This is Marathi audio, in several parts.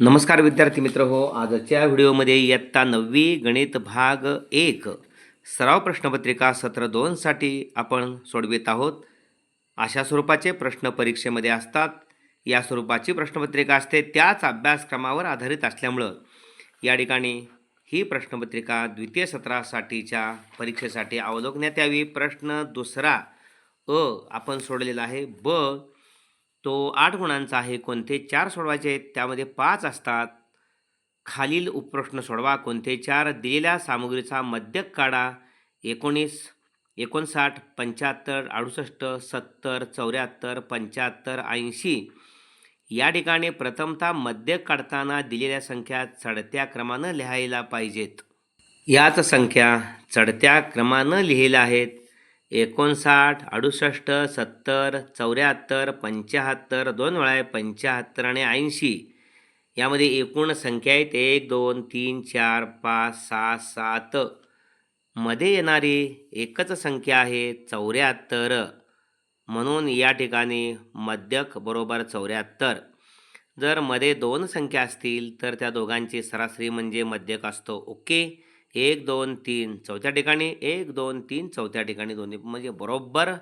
नमस्कार विद्यार्थी मित्र हो आजच्या व्हिडिओमध्ये इयत्ता नववी गणित भाग एक सराव प्रश्नपत्रिका सत्र दोनसाठी आपण सोडवित आहोत. अशा स्वरूपाचे प्रश्न परीक्षेमध्ये असतात. या स्वरूपाची प्रश्नपत्रिका असते त्याच अभ्यासक्रमावर आधारित असल्यामुळं या ठिकाणी ही प्रश्नपत्रिका द्वितीय सत्रासाठीच्या परीक्षेसाठी अवलोकण्यात यावी. प्रश्न दुसरा अ आपण सोडलेला आहे ब तो आठ गुणांचा आहे कोणते चार सोडवायचे आहेत त्यामध्ये पाच असतात. खालील उपप्रश्न सोडवा. कोणते चार? दिलेल्या सामुग्रीचा मध्यक काढा. एकोणीस एकोणसाठ पंच्याहत्तर अडुसष्ट सत्तर चौऱ्याहत्तर पंच्याहत्तर ऐंशी. या ठिकाणी प्रथमतः मध्यक काढताना दिलेल्या संख्या चढत्या क्रमानं लिहायला पाहिजेत. याच संख्या चढत्या क्रमानं लिहिल्या आहेत. एकोणसाठ अडुसष्ट सत्तर चौऱ्याहत्तर पंच्याहत्तर दोन वेळा आहे पंच्याहत्तर आणि ऐंशी. यामध्ये एकूण संख्या आहेत एक दोन तीन चार पाच सहा सात. मध्ये येणारी एकच संख्या आहे चौऱ्याहत्तर. म्हणून या ठिकाणी मध्यक बरोबर चौऱ्याहत्तर. जर मध्ये दोन संख्या असतील तर त्या दोघांची सरासरी म्हणजे मध्यक असतो. ओके? एक दोन तीन चौथ्या ठिकाणी एक दोन तीन चौथ्या ठिकाणी दोन्ही. म्हणजे बरोबर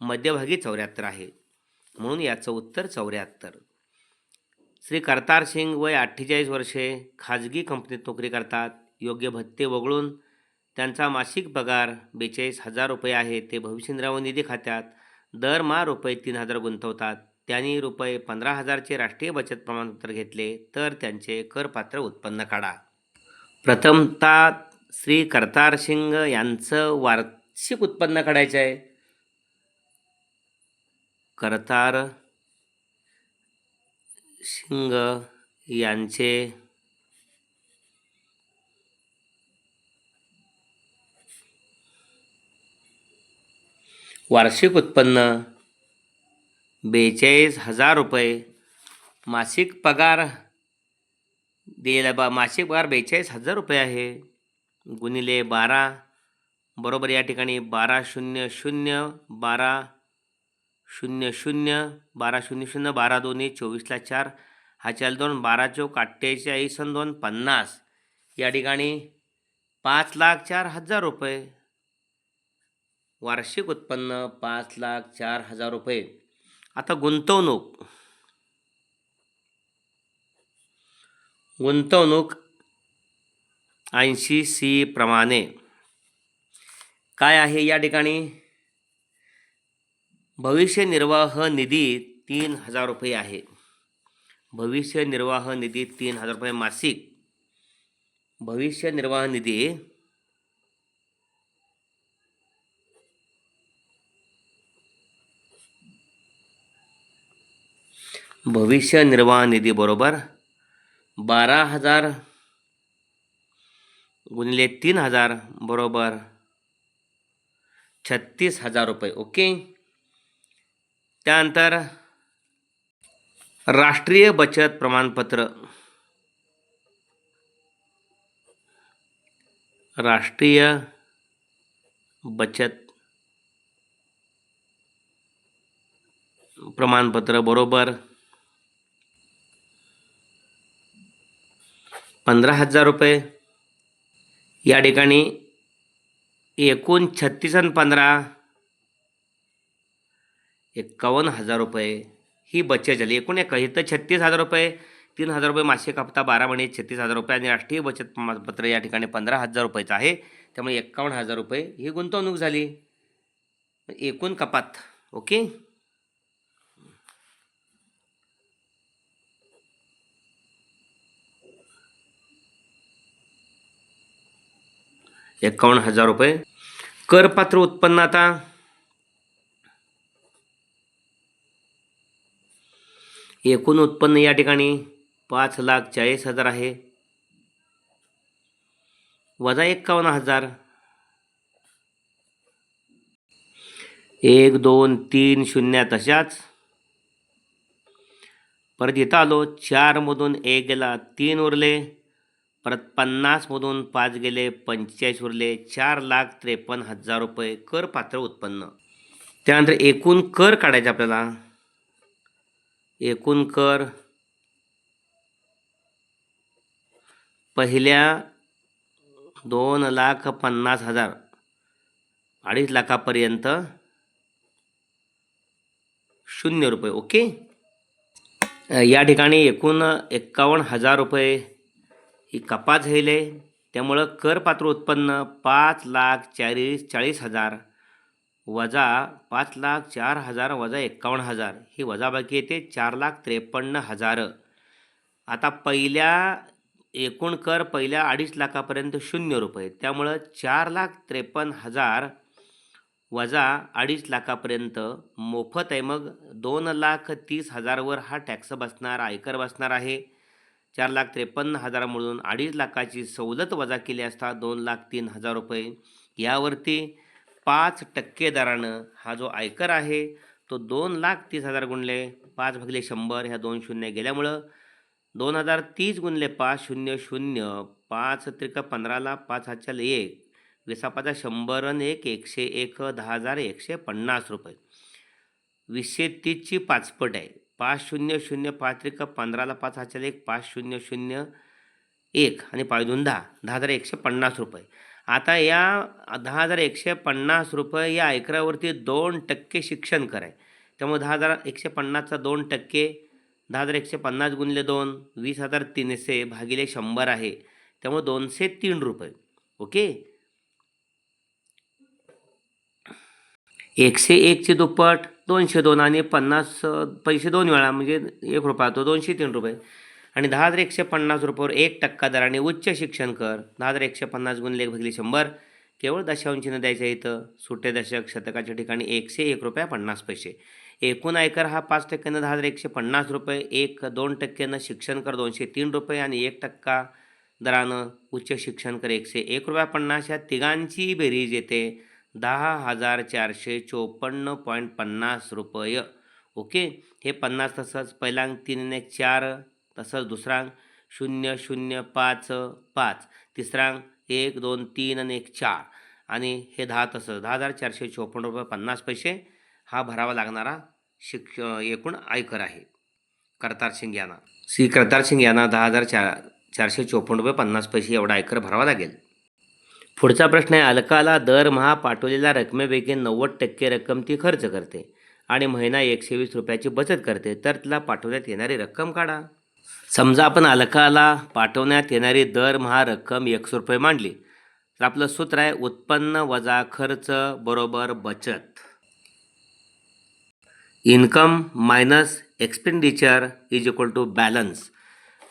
मध्यभागी चौऱ्याहत्तर आहे. म्हणून याचं उत्तर चौऱ्याहत्तर. श्री करतार सिंग वय अठ्ठेचाळीस वर्षे खाजगी कंपनीत नोकरी करतात. योग्य भत्ते वगळून त्यांचा मासिक पगार बेचाळीस हजार रुपये आहे. ते भविष्य निर्वाह निधी खात्यात. दरमहा रुपये तीन हजार गुंतवतात. त्यांनी रुपये पंधरा हजारचे राष्ट्रीय बचत प्रमाणपत्र घेतले. तर त्यांचे करपात्र उत्पन्न काढा. प्रथमतः श्री करतार सिंग यांचं वार्षिक उत्पन्न काढायचं आहे. करतार सिंग यांचे वार्षिक उत्पन्न बेचाळीस हजार रुपये. मासिक पगार दिलेला बा मासिक पगार बेचाळीस हजार रुपये आहे. गुणिले बारा बरोबर या ठिकाणी बारा शून्य शून्य बारा शून्य शून्य बारा शून्य शून्य बारा दोन्ही चोवीसला चार हा चाल दोन बारा चौक अठ्ठेचाळीस आणि दोन पन्नास. या ठिकाणी पाच लाख चार हजार रुपये. वार्षिक उत्पन्न पाच लाख चार हजार रुपये. आता गुंतवणूक. गुंतवणूक ऐंशी सी प्रमाणे. काय आहे या ठिकाणी? भविष्य निर्वाह निधी तीन हजार रुपये आहे. भविष्य निर्वाह निधी तीन हजार रुपये मासिक. भविष्य निर्वाह निधी भविष्य निर्वाह निधी बरोबर बारा हजार गुणिले तीन हजार बरोबर छत्तीस हजार रुपये ओके? त्यानंतर राष्ट्रीय बचत प्रमाणपत्र. राष्ट्रीय बचत प्रमाणपत्र बरोबर पंधरा हजार रुपये. या ठिकाणी एकूण छत्तीस आणि पंधरा. एक्कावन्न हजार रुपये. ही बचत झाली. एकूण एक इथं छत्तीस हजार रुपये तीन हजार रुपये मासिक हप्ता बारा महिने छत्तीस हजार रुपये आणि राष्ट्रीय बचत पत्र या ठिकाणी पंधरा हजार रुपयेचं आहे. त्यामुळे एक्कावन्न हजार रुपये ही गुंतवणूक झाली. एकूण कपात. ओके? एकावन्न हजार रुपये. करपात्र उत्पन्न आता. एकूण उत्पन्न या ठिकाणी पाच लाख चाळीस हजार आहे. वजा एक्कावन्न हजार. एक दोन तीन शून्य तशाच. परत इथं आलो चारमधून एक गेला तीन उरले. परत पन्नासमधून पाच गेले पंचेचाळीस उरले चार लाख त्रेपन्न हजार रुपये कर पात्र उत्पन्न. त्यानंतर एकूण कर काढायचा आपल्याला. एकूण कर पहिल्या दोन लाख पन्नास हजार अडीच लाखापर्यंत शून्य रुपये ओके? या ठिकाणी एकूण एक्कावन्न हजार रुपये ही कपात झालेली. आहे त्यामुळं करपात्र उत्पन्न पाच लाख चाळीस चाळीस हजार वजा पाच लाख चार हजार वजा एक्कावन्न हजार. ही वजाबाकी येते चार लाख त्रेपन्न हजार. आता पहिल्या एकूण कर पहिल्या अडीच लाखापर्यंत शून्य रुपये. त्यामुळं चार लाख त्रेपन्न हजार वजा अडीच लाखापर्यंत मोफत आहे. मग दोन लाख तीस हजारवर हा टॅक्स बसणार आयकर बसणार आहे. चार लाख त्रेपन्न हजारामधून अडीच लाखाची सवलत वजा केली असता दोन लाख तीन हजार रुपये. यावरती पाच टक्के दरानं हा जो आयकर आहे तो दोन लाख तीस हजार गुणले पाच भागले शंभर ह्या दोन शून्य गेल्यामुळं दोन हजार तीस गुणले पाच शून्य शून्य पाच त्रिक पंधराला पाच हजार एक विसापाचा शंभर अन एक एकशे एक दहा हजार एकशे पन्नास रुपये. वीसशे तीसची पाचपट आहे. पाच शून्य शून्य पाच त्रिक पंधराला पाच हजार एक पाच शून्य शून्य एक आणि पाच दोन दहा दहा हजार एकशे पन्नास रुपये. आता या दहा हजार एकशे पन्नास रुपये या आयकरावरती दोन टक्के शिक्षण कर. आहे त्यामुळे दहा हजार एकशे पन्नासचा दोन टक्के दहा हजार एकशे पन्नास गुणले दोन वीस हजार तीनशे भागिले शंभर आहे. त्यामुळे दोनशे तीन रुपये. ओके? एकशे एकचे दुप्पट दोनशे दोन आणि पन्नास पैसे दोन वेळा म्हणजे एक रुपया तो दोनशे तीन रुपये. आणि दहा हजार एकशे पन्नास रुपयावर एक टक्का दराने उच्च शिक्षण कर. दहा हजार एकशे पन्नास गुणले एक भागिले शंभर. केवळ दशांशीनं द्यायचं इथं. सुटे दशक शतकाच्या ठिकाणी एकशे एक रुपया पन्नास पैसे. एकूण आयकर हा पाच टक्क्यानं दहा हजार एकशे पन्नास रुपये. एक दोन टक्क्यानं शिक्षण कर दोनशे तीन रुपये आणि एक टक्का दरानं उच्च शिक्षण कर एकशे एक रुपया पन्नास. या तिघांची बेरीज येते. दहा हजार चारशे चोपन्न पॉईंट पन्नास रुपये. ओके? हे पन्नास तसंच पहिला तीन एक चार तसंच दुसरा शून्य शून्य पाच पाच. तिसरांक एक दोन तीन आणि एक चार. आणि हे दहा तसंच दहा हजार चारशे चोपन्न रुपये पन्नास पैसे हा भरावा लागणारा शिक्ष एकूण आयकर आहे. करतार सिंग यांना. श्री करतार सिंग यांना दहा हजार चार चारशे चोपन्न रुपये पन्नास पैसे एवढा आयकर भरावा लागेल. पुढचा प्रश्न आहे अलकाला दरमहा पाठवलेल्या रकमेपैकी नव्वद टक्के रक्कम ती खर्च करते आणि महिना एकशे वीस रुपयाची बचत करते तर तिला पाठवण्यात येणारी रक्कम काढा. समजा आपण अलकाला पाठवण्यात येणारी दरमहा रक्कम एकशे रुपये मांडली तर आपलं सूत्र आहे उत्पन्न वजा खर्च बरोबर बचत. Income minus expenditure is equal to balance.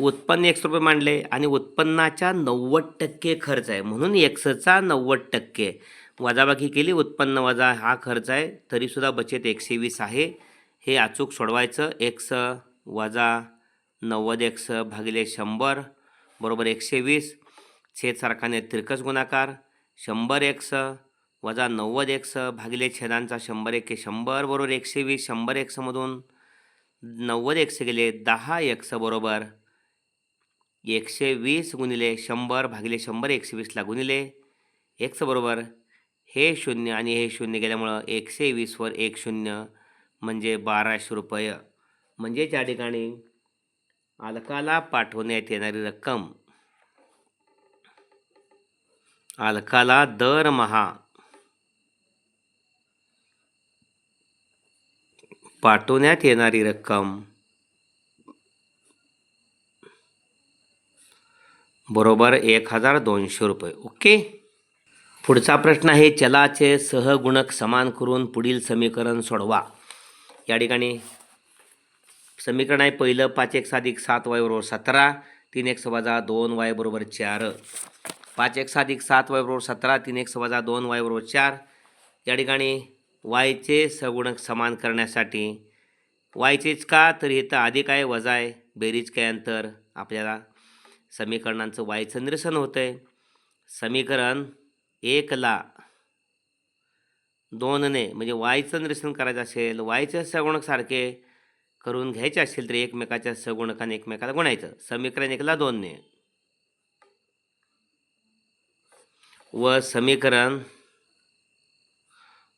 उत्पन्न एकशे रुपये मांडले आणि उत्पन्नाच्या नव्वद टक्के खर्च आहे. म्हणून एक्सचा नव्वद टक्के. वजाबाकी केली उत्पन्न वजा हा खर्च आहे तरीसुद्धा बचत एकशे वीस आहे. हे अचूक सोडवायचं. एक्स वजा नव्वद एक्स भागिले शंभर बरोबर एकशे वीस. छेद सारखाने तिरकस गुणाकार. शंभर एक्स वजा नव्वद एक्स भागिले छेदांचा शंभर एके शंभर बरोबर एकशे वीस. शंभर एक्समधून नव्वद एक्स गेले दहा एक्स बरोबर एकशे वीस गुणिले शंभर भागिले शंभर एकशे वीसला गुणिले एक्स बरोबर. हे शून्य आणि हे शून्य गेल्यामुळं एकशे वीसवर एक शून्य म्हणजे बाराशे रुपये. म्हणजे ज्या ठिकाणी अलकाला पाठवण्यात येणारी रक्कम. अलकाला दरमहा पाठवण्यात येणारी रक्कम. बरोबर एक हजार दोनशे रुपये. ओके? पुढचा प्रश्न आहे चलाचे सहगुणक समान करून पुढील समीकरण सोडवा. या ठिकाणी समीकरण आहे पहिलं पाच एक साधिक सात वाय बरोबर सतरा तीन एक वजा दोन वाय बरोबर चार. पाच एक साधिक सात वाय बरोबर सतरा तीन एक वजा दोन वाय बरोबर चार. या ठिकाणी वायचे सगुणक समान करण्यासाठी वायचेच का? तर इथं अधिक आहे वजा आहे बेरीज काय अंतर? आपल्याला समीकरणांचं वायचं निरसन होतं आहे समीकरण एकला दोनने म्हणजे वायचं निरसन करायचं असेल वायचं सगुणक सारखे करून घ्यायचे असेल तर एकमेकाच्या सगुणकाने एकमेकाला गुणायचं. समीकरण एकला दोनने व समीकरण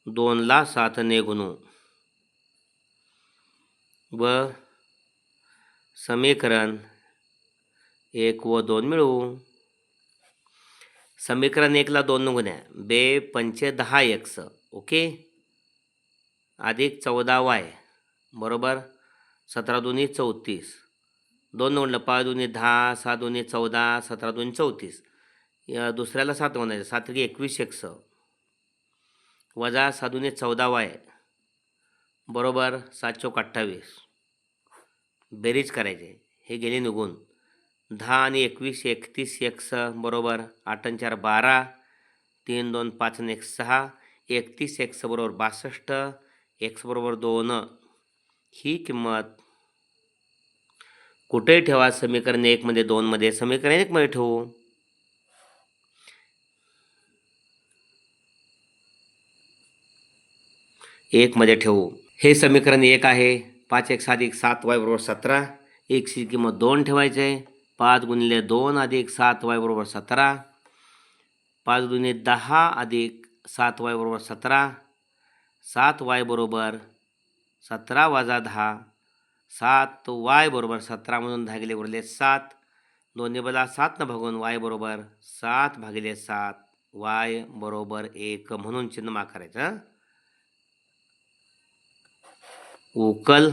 दोनला सातने गुणू. व समीकरण एक व दोन मिळवू. समीकरण एकला दोन गुण्या बे पंचे दहा एक्स ओके? अधिक चौदा वाय बरोबर? सतरा दोन्ही चौतीस. दोन म्हणलं पाच दोन्ही दहा सहा दोन्ही चौदा सतरा दोन्ही चौतीस. या दुसऱ्याला सात म्हणायचं सात त्रिक एकवीस एक्स. वजा सहा दोन्ही चौदा वाय बरोबर? सात चौक अठ्ठावीस. बेरीज करायचे. हे गेले निघून. दहा आणि एकवीस एकतीस एक्स बरोबर आठ आणि चार बारा. तीन दोन पाच आणि एक सहा. एकतीस एक्स बरोबर बासष्ट. एक्स बरोबर दोन. ही किंमत कुठेही ठेवा समीकरण एकमध्ये दोनमध्ये समीकरण एकमध्ये ठेवू. एकमध्ये ठेवू. हे समीकरण एक आहे. पाच एक सात एक सात वाय बरोबर सतरा. एकची किंमत दोन ठेवायची आहे. पाच गुणिले दोन अधिक सात वाय बरोबर सतरा. पाच गुणिले दहा अधिक सात वाय बरोबर सतरा. सात वाय बरोबर सतरा वजा दहा. सात वाय बरोबर सतरामधून धागिले उरले सात. दोन्ही बदला सातनं भागून वाय बरोबर सात भागिले सात. वाय बरोबर एक म्हणून चिन्ह माकारायचं उकल.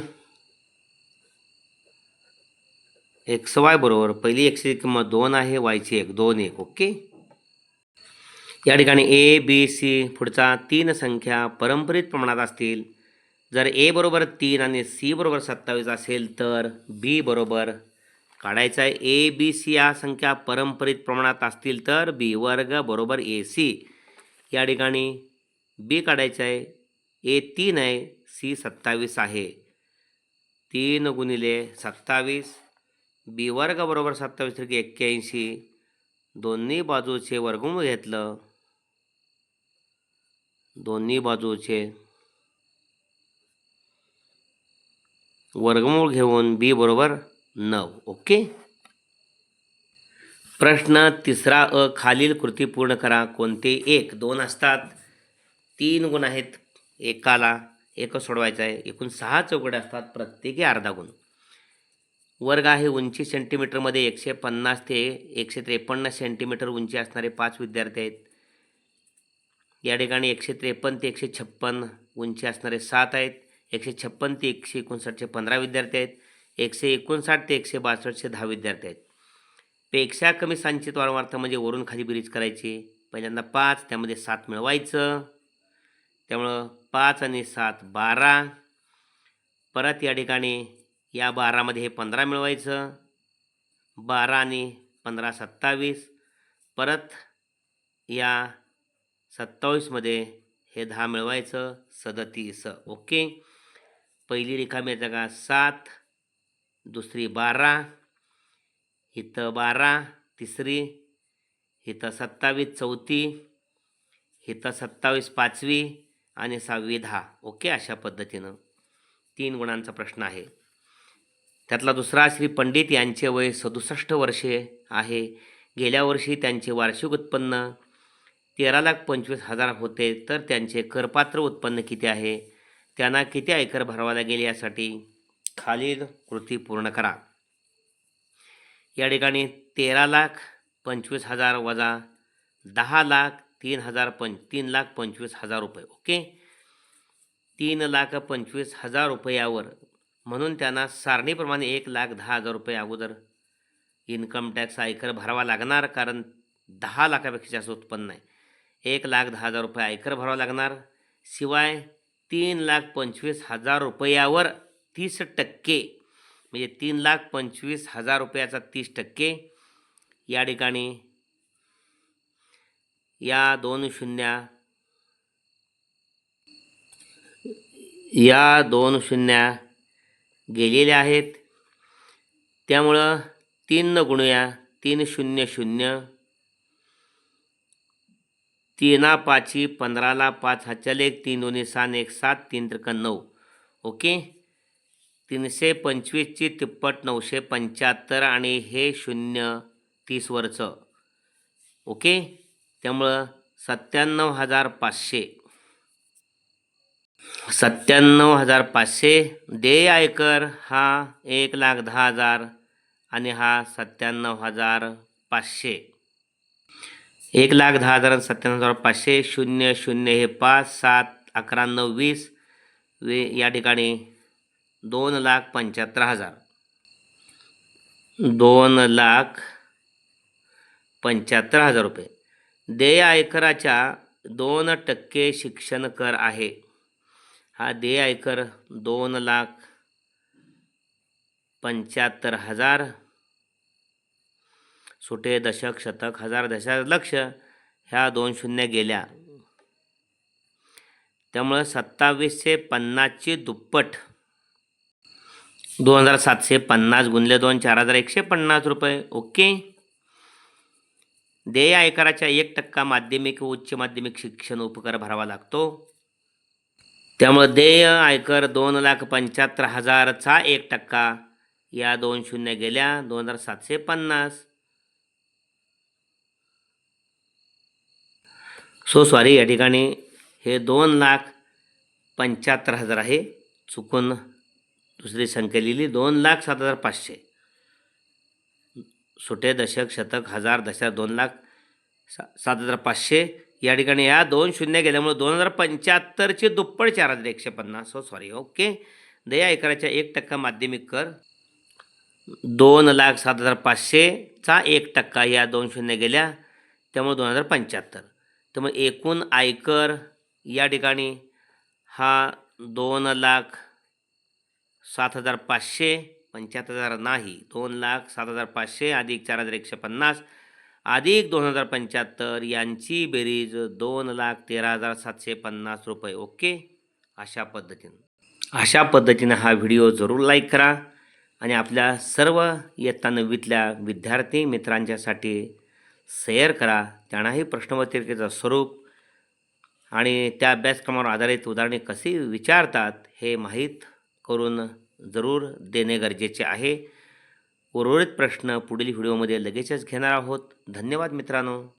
एक्स वाय बरोबर. पहिली एक्सची किंमत दोन आहे वायची एक दोन एक ओके? या ठिकाणी ए बी सी पुढचा तीन संख्या परंपरित प्रमाणात असतील. जर ए बरोबर तीन आणि सी बरोबर सत्तावीस असेल तर बी बरोबर काढायचा आहे. ए बी सी या संख्या परंपरित प्रमाणात असतील तर बी वर्ग बरोबर ए सी या ठिकाणी बी काढायचं आहे. ए तीन आहे सी सत्तावीस आहे. तीन गुणिले सत्तावीस बी वर्ग बरोबर सत्तावीस त्रिक एक्क्याऐंशी. दोन्ही बाजूचे वर्गमूळ घेतलं. दोन्ही बाजूचे वर्गमूळ घेऊन बी बरोबर नऊ. ओके? प्रश्न तिसरा अ खालील कृती पूर्ण करा. कोणते? एक. दोन असतात. तीन गुण आहेत. एकाला एक सोडवायचा आहे. एकूण सहा चौकडे असतात. प्रत्येकी अर्धा गुण. वर्ग आहे उंची सेंटीमीटरमध्ये एकशे पन्नास ते एकशे त्रेपन्न सेंटीमीटर उंची असणारे पाच विद्यार्थी आहेत. या ठिकाणी एकशे त्रेपन्न ते एकशे छप्पन उंची असणारे सात आहेत. एकशे छप्पन ते एकशे एकोणसाठचे पंधरा विद्यार्थी आहेत. एकशे एकोणसाठ ते एकशे बासष्टचे दहा विद्यार्थी आहेत. पेक्षा कमी संचित वारंवारता म्हणजे वरून खाली बेरीज करायची. पहिल्यांदा पाच त्यामध्ये सात मिळवायचं. त्यामुळं पाच आणि सात बारा. परत या ठिकाणी या बारामध्ये हे पंधरा मिळवायचं. बारा आणि पंधरा सत्तावीस. परत या सत्तावीसमध्ये हे दहा मिळवायचं सदतीस. ओके? पहिली रिकामी जागा सात दुसरी बारा इथं बारा तिसरी इथं सत्तावीस चौथी इथं सत्तावीस पाचवी आणि सहावी दहा. ओके? अशा पद्धतीनं तीन गुणांचा प्रश्न आहे. त्यातला दुसरा श्री पंडित यांचे वय सदुसष्ट वर्षे आहे. गेल्या वर्षी त्यांचे वार्षिक उत्पन्न तेरा लाख पंचवीस हजार होते. तर त्यांचे करपात्र उत्पन्न किती आहे? त्यांना किती आयकर भरावा लागेल यासाठी खालील कृती पूर्ण करा. या ठिकाणी तेरा लाख पंचवीस हजार वजा दहा लाख तीन हजार पं तीन लाख पंचवीस हजार रुपये. ओके? तीन लाख पंचवीस हजार रुपयावर म्हणून त्यांना सारणीप्रमाणे एक लाख दहा हजार रुपये अगोदर इन्कम टॅक्स आयकर भरावा लागणार कारण दहा लाखापेक्षा जास्त उत्पन्न आहे एक लाख दहा हजार रुपये आयकर भरावा लागणार शिवाय तीन लाख पंचवीस हजार रुपयावर तीस टक्के म्हणजे तीन लाख पंचवीस हजार रुपयाचा तीस टक्के या ठिकाणी या दोन शून्य या दोन शून्य गेलेल्या आहेत. त्यामुळं तीन न गुणूया तीन शून्य शून्य. तीना पाची पंधराला पाच हाच्याला एक तीन दोन्ही सहा एक सात तीन त्रिक नऊ. ओके? तीनशे पंचवीसची तिप्पट नऊशे पंच्याहत्तर आणि हे शून्य तीसवरचं ओके? त्यामुळं सत्त्याण्णव हजार पाचशे. सत्त्याण्णव हजार पाचशे देय आयकर हा एक लाख दहा हजार आणि हा सत्त्याण्णव हजार पाचशे. एक लाख दहा हजार आणि सत्त्याण्णव हजार पाचशे शून्य शून्य हे पाच सात अकरा नऊ वीस वे या ठिकाणी दोन लाख पंच्याहत्तर हजार. दोन लाख पंच्याहत्तर हजार रुपये. देय आयकराच्या दोन टक्के शिक्षण कर आहे. हा देय आयकर दोन लाख पंच्याहत्तर हजार सुटे दशक शतक हजार दशलक्ष ह्या दोन शून्य गेल्या. त्यामुळं सत्तावीसशे पन्नासची दुप्पट. दोन हजार सातशे पन्नास गुणले दोन चार हजार एकशे पन्नास रुपये. ओके? देय आयकराच्या एक टक्का माध्यमिक व उच्च माध्यमिक शिक्षण उपकर भरावा लागतो. त्यामुळे देय आयकर दोन लाख पंच्याहत्तर हजारचा एक टक्का. या दोन शून्य गेल्या दोन हजार सातशे पन्नास. सो सॉरी या ठिकाणी हे दोन लाख पंच्याहत्तर हजार आहे. चुकून दुसरी संख्या लिहिली दोन लाख सात हजार पाचशे. सुटे दशक शतक हजार दशक दोन लाख सा सात हजार पाचशे. या ठिकाणी या दोन शून्य गेल्यामुळे दोन हजार पंच्याहत्तरचे दुप्पट चार हजार एकशे पन्नास. हो सॉरी ओके दया एकराच्या एक टक्का माध्यमिक कर. दोन लाख सात हजार पाचशेचा एक टक्का या दोन शून्य गेल्या त्यामुळे दोन हजार पंच्याहत्तर. त्यामुळे एकूण आयकर या ठिकाणी हा दोन लाख सात हजार पाचशे पंच्याहत्तर हजार नाही दोन लाख सात हजार पाचशे अधिक चार हजार एकशे पन्नास. अधिक दोन हजार पंच्याहत्तर यांची बेरीज दोन लाख तेरा हजार सातशे पन्नास रुपये. ओके? अशा पद्धतीनं. अशा पद्धतीनं हा व्हिडिओ जरूर लाईक करा आणि आपल्या सर्व इयत्ता नववीतल्या विद्यार्थी मित्रांच्यासाठी शेअर करा. त्यांनाही प्रश्नपत्रिकेचं स्वरूप आणि त्या अभ्यासक्रमावर आधारित उदाहरणे कशी विचारतात हे माहीत करून जरूर देणे गरजेचे आहे. उर्वरित प्रश्न पुढील व्हिडिओमध्ये लगेचच घेणार आहोत. धन्यवाद मित्रांनो.